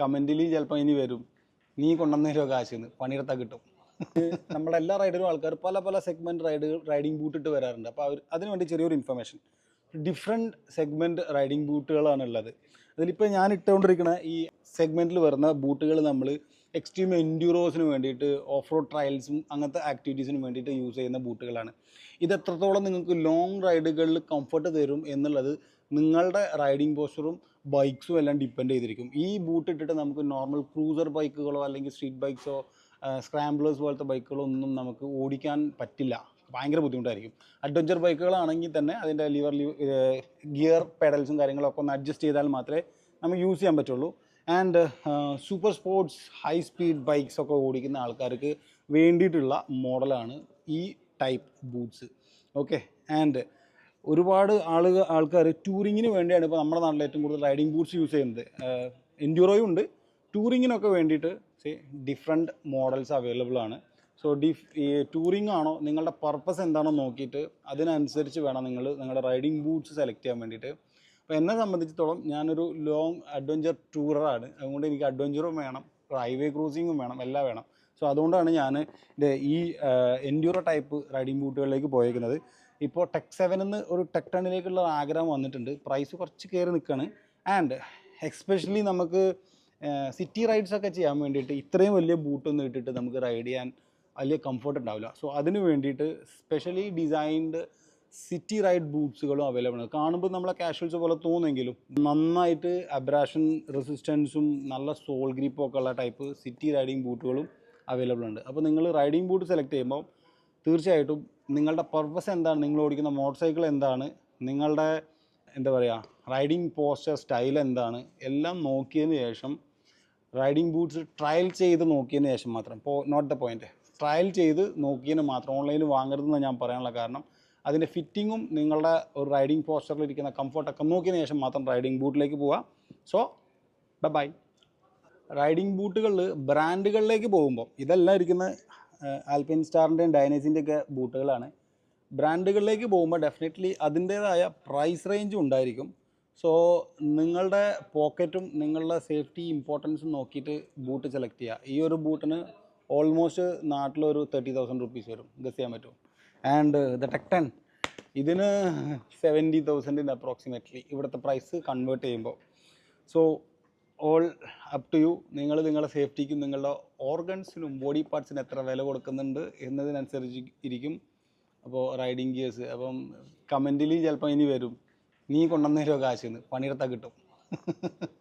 കമന്റിൽ ചിലപ്പോൾ ഇനി വരും. നീ കൊണ്ടുവന്നേരോ കാശ് പണിയെടുത്താൽ കിട്ടും. നമ്മുടെ എല്ലാ റൈഡറും ആൾക്കാർ പല പല സെഗ്മെന്റ് റൈഡ് റൈഡിംഗ് ബൂട്ട് ഇട്ട് വരാറുണ്ട്. അപ്പോൾ അവർ അതിന് വേണ്ടി ചെറിയൊരു ഇൻഫർമേഷൻ ഡിഫറെന്റ് സെഗ്മെന്റ് റൈഡിംഗ് ബൂട്ടുകളാണ് ഉള്ളത്. അതിലിപ്പോൾ ഞാൻ ഇട്ടുകൊണ്ടിരിക്കുന്ന ഈ സെഗ്മെന്റിൽ വരുന്ന ബൂട്ടുകൾ നമ്മൾ എക്സ്ട്രീം എൻഡ്യൂറോസിന് വേണ്ടിയിട്ട് ഓഫ് റോഡ് ട്രയൽസും അങ്ങനത്തെ ആക്ടിവിറ്റീസിന് വേണ്ടിയിട്ട് യൂസ് ചെയ്യുന്ന ബൂട്ടുകളാണ് ഇത് എത്രത്തോളം നിങ്ങൾക്ക് ലോങ് റൈഡുകളിൽ കംഫർട്ട് തരും എന്നുള്ളത് നിങ്ങളുടെ റൈഡിംഗ് പോസ്റ്ററും ബൈക്സും എല്ലാം ഡിപ്പെൻഡ് ചെയ്തിരിക്കും. ഈ ബൂട്ട് ഇട്ടിട്ട് നമുക്ക് നോർമൽ ക്രൂസർ ബൈക്കുകളോ അല്ലെങ്കിൽ സ്ട്രീറ്റ് ബൈക്സോ സ്ക്രാംബ്ലേഴ്സ് പോലത്തെ ബൈക്കുകളോ ഒന്നും നമുക്ക് ഓടിക്കാൻ പറ്റില്ല. ഭയങ്കര ബുദ്ധിമുട്ടായിരിക്കും. അഡ്വഞ്ചർ ബൈക്കുകളാണെങ്കിൽ തന്നെ അതിന്റെ ലിവർ ഗിയർ പെഡൽസും കാര്യങ്ങളൊക്കെ ഒന്ന് അഡ്ജസ്റ്റ് ചെയ്താൽ മാത്രമേ നമുക്ക് യൂസ് ചെയ്യാൻ പറ്റുള്ളൂ. And super sports high speed bikes ഒക്കെ ഓടിക്കുന്ന ആൾക്കാർക്ക് വേണ്ടിയിട്ടുള്ള മോഡലാണ് ഈ ടൈപ്പ് ബൂട്ട്സ് ഓക്കെ ആൻഡ് ഒരുപാട് ആളുകൾ ആൾക്കാർ ടൂറിങ്ങിന് വേണ്ടിയാണ് ഇപ്പോൾ നമ്മുടെ നാട്ടിൽ ഏറ്റവും കൂടുതൽ റൈഡിംഗ് ബൂട്ട്സ് യൂസ് ചെയ്യുന്നത്. എൻഡ്യൂറോയും ഉണ്ട്. ടൂറിങ്ങിനൊക്കെ വേണ്ടിയിട്ട് ഡിഫറെന്റ് മോഡൽസ് അവൈലബിൾ ആണ്. സോ ഡിഫ് ഈ ടൂറിംഗ് ആണോ നിങ്ങളുടെ പർപ്പസ് എന്താണോ നോക്കിയിട്ട് അതിനനുസരിച്ച് വേണം നിങ്ങൾ നിങ്ങളുടെ റൈഡിംഗ് ബൂട്ട്സ് സെലക്ട് ചെയ്യാൻ വേണ്ടിയിട്ട്. അപ്പോൾ എന്നെ സംബന്ധിച്ചിടത്തോളം ഞാനൊരു ലോങ് അഡ്വഞ്ചർ ടൂററാണ് അതുകൊണ്ട് എനിക്ക് അഡ്വഞ്ചറും വേണം ഹൈവേ ക്രൂസിങ്ങും വേണം എല്ലാം വേണം. സോ അതുകൊണ്ടാണ് ഞാൻ ഈ എൻഡ്യൂറോ ടൈപ്പ് റൈഡിംഗ് ബൂട്ടുകളിലേക്ക് പോയേക്കുന്നത്. ഇപ്പോൾ ടെക് സെവനിന്ന് ഒരു ടെക് ടണിലേക്കുള്ള ആഗ്രഹം വന്നിട്ടുണ്ട്. പ്രൈസ് കുറച്ച് കയറി നിൽക്കുകയാണ് ആൻഡ് എക്സ്പെഷ്യലി നമുക്ക് സിറ്റി റൈഡ്സ് ഒക്കെ ചെയ്യാൻ വേണ്ടിയിട്ട് ഇത്രയും വലിയ ബൂട്ടൊന്നും ഇട്ടിട്ട് നമുക്ക് റൈഡ് ചെയ്യാൻ വലിയ കംഫർട്ട് ഉണ്ടാവില്ല. സോ അതിന് വേണ്ടിയിട്ട് സ്പെഷ്യലി ഡിസൈൻഡ് സിറ്റി റൈഡ് ബൂട്ട്സുകളും അവൈലബിൾ ആണ്. കാണുമ്പോൾ നമ്മളെ കാഷ്വൽസ് പോലെ തോന്നുമെങ്കിലും നന്നായിട്ട് അബ്രാഷൻ റെസിസ്റ്റൻസും നല്ല സോൾ ഗ്രിപ്പും ഒക്കെ ഉള്ള ടൈപ്പ് സിറ്റി റൈഡിങ് ബൂട്ടുകളും അവൈലബിൾ ഉണ്ട്. അപ്പോൾ നിങ്ങൾ റൈഡിംഗ് ബൂട്ട് സെലക്ട് ചെയ്യുമ്പോൾ തീർച്ചയായിട്ടും നിങ്ങളുടെ പർപ്പസ് എന്താണ്? നിങ്ങൾ ഓടിക്കുന്ന മോട്ടോർ സൈക്കിൾ എന്താണ്? നിങ്ങളുടെ എന്താ പറയുക റൈഡിങ് പോസ്റ്റർ സ്റ്റൈൽ എന്താണ്? എല്ലാം നോക്കിയതിന് ശേഷം റൈഡിങ് ബൂട്ട്സ് ട്രയൽ ചെയ്ത് നോക്കിയതിന് ശേഷം മാത്രം. പോ നോട്ട് ദ പോയിന്റ് ട്രയൽ ചെയ്ത് നോക്കിയതിന് മാത്രം. ഓൺലൈനിൽ വാങ്ങരുതെന്ന് ഞാൻ പറയാനുള്ള കാരണം അതിന്റെ ഫിറ്റിങ്ങും നിങ്ങളുടെ ഒരു റൈഡിങ് പോസ്റ്ററിൽ ഇരിക്കുന്ന കംഫർട്ടൊക്കെ നോക്കിയതിന് ശേഷം മാത്രം റൈഡിങ് ബൂട്ടിലേക്ക് പോവുക സോ ബൈ റൈഡിങ് ബൂട്ടുകളിൽ ബ്രാൻഡുകളിലേക്ക് പോകുമ്പോൾ ഇതെല്ലാം ഇരിക്കുന്ന ആൽപിൻ സ്റ്റാറിന്റെയും ഡൈനേസിന്റെ ഒക്കെ ബൂട്ടുകളാണ്. ബ്രാൻഡുകളിലേക്ക് പോകുമ്പോൾ ഡെഫിനറ്റ്ലി അതിന്റേതായ പ്രൈസ് റേഞ്ചും ഉണ്ടായിരിക്കും. സോ നിങ്ങളുടെ പോക്കറ്റും നിങ്ങളുടെ സേഫ്റ്റി ഇമ്പോർട്ടൻസും നോക്കിയിട്ട് ബൂട്ട് സെലക്ട് ചെയ്യുക. ഈ ഒരു ബൂട്ടിന് ഓൾമോസ്റ്റ് നാട്ടിലൊരു തേർട്ടി തൗസൻഡ് റുപ്പീസ് വരും. ഗസ് ചെയ്യാൻ പറ്റും ആൻഡ് ദ ടെക് ടെൻ ഇതിന് സെവന്റി തൗസൻഡിന് അപ്രോക്സിമേറ്റ്ലി ഇവിടുത്തെ പ്രൈസ് കൺവേർട്ട് ചെയ്യുമ്പോൾ. So all up to you നിങ്ങൾ നിങ്ങളുടെ സേഫ്റ്റിക്കും നിങ്ങളുടെ ഓർഗൻസിനും ബോഡി പാർട്സിന് എത്ര വില കൊടുക്കുന്നുണ്ട് എന്നതിനനുസരിച്ച് ഇരിക്കും അപ്പോൾ റൈഡിങ് ഗിയേഴ്സ് അപ്പം കമന്റിൽ ചിലപ്പോൾ ഇനി വരും. നീ കൊണ്ടുവന്നേരോ കാശ് പണിയെടുത്താൽ കിട്ടും.